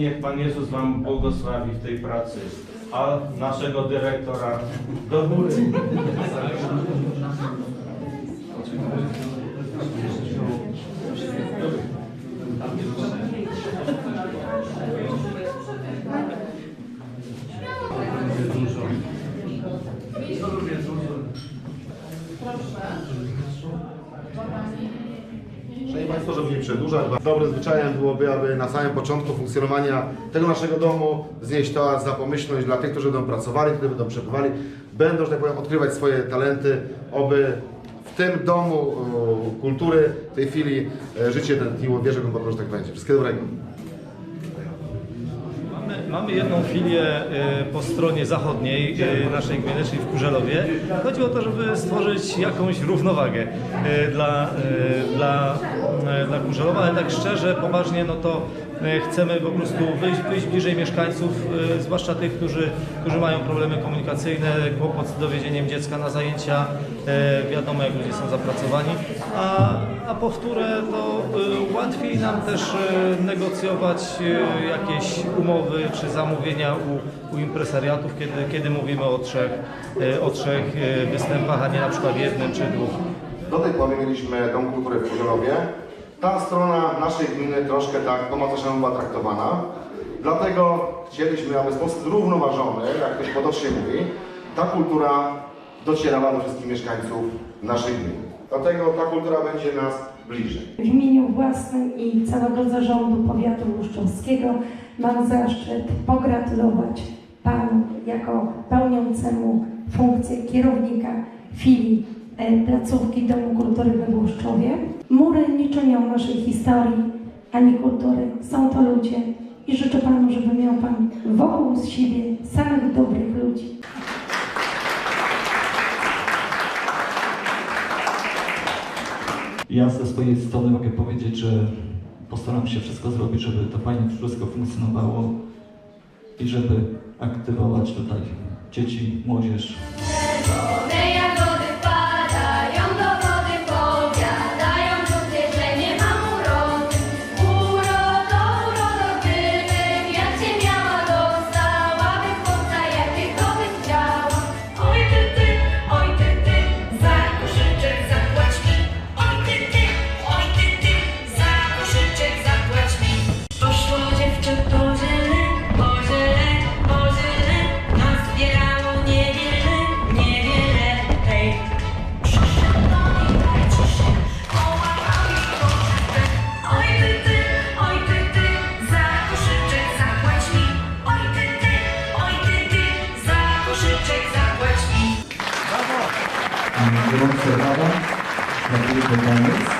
Niech Pan Jezus Wam błogosławi w tej pracy, a naszego dyrektora do góry. Szanowni Państwo, żeby nie przedłużać, dobrym zwyczajem byłoby, aby na samym początku funkcjonowania tego naszego domu znieść toast za pomyślność dla tych, którzy będą pracowali, którzy będą przebywali, będą, że tak powiem, odkrywać swoje talenty, oby w tym domu kultury w tej chwili e, życie tętniło. Wierzę głęboko, że tak będzie. Wszystkiego dobrego. Mamy, jedną filię e, po stronie zachodniej e, naszej gminy, czyli w Kurzelowie. Chodzi o to, żeby stworzyć jakąś równowagę dla, dla, Kurzelowa, ale tak szczerze, poważnie, no to e, chcemy po prostu wyjść, wyjść bliżej mieszkańców, e, zwłaszcza tych, którzy, którzy mają problemy komunikacyjne, kłopot z dowiedzeniem dziecka na zajęcia, e, wiadomo jak ludzie są zapracowani, a, a powtórę to łatwiej nam też negocjować jakieś umowy czy zamówienia u, u impresariatów, kiedy, kiedy mówimy o trzech, o trzech występach, a nie na przykład jednym czy dwóch. Do tej pory mieliśmy Dom Kultury w Kurzelowie. Ta strona naszej gminy troszkę tak po macoszemu była traktowana. Dlatego chcieliśmy, aby w sposób zrównoważony, jak ktoś potocznie mówi, ta kultura docierała do wszystkich mieszkańców naszej gminy. Dlatego ta kultura będzie nas bliżej. W imieniu własnym i całego zarządu powiatu łuszczowskiego mam zaszczyt pogratulować Panu jako pełniącemu funkcję kierownika filii e, placówki Domu Kultury we Łuszczowie. Mury nie czynią naszej historii ani kultury, są to ludzie i życzę Panu, żeby miał Pan wokół siebie samych dobrych ludzi. Ja ze swojej strony mogę powiedzieć, że postaram się wszystko zrobić, żeby to fajnie wszystko funkcjonowało i żeby aktywować 이런 결과가 여기 공간에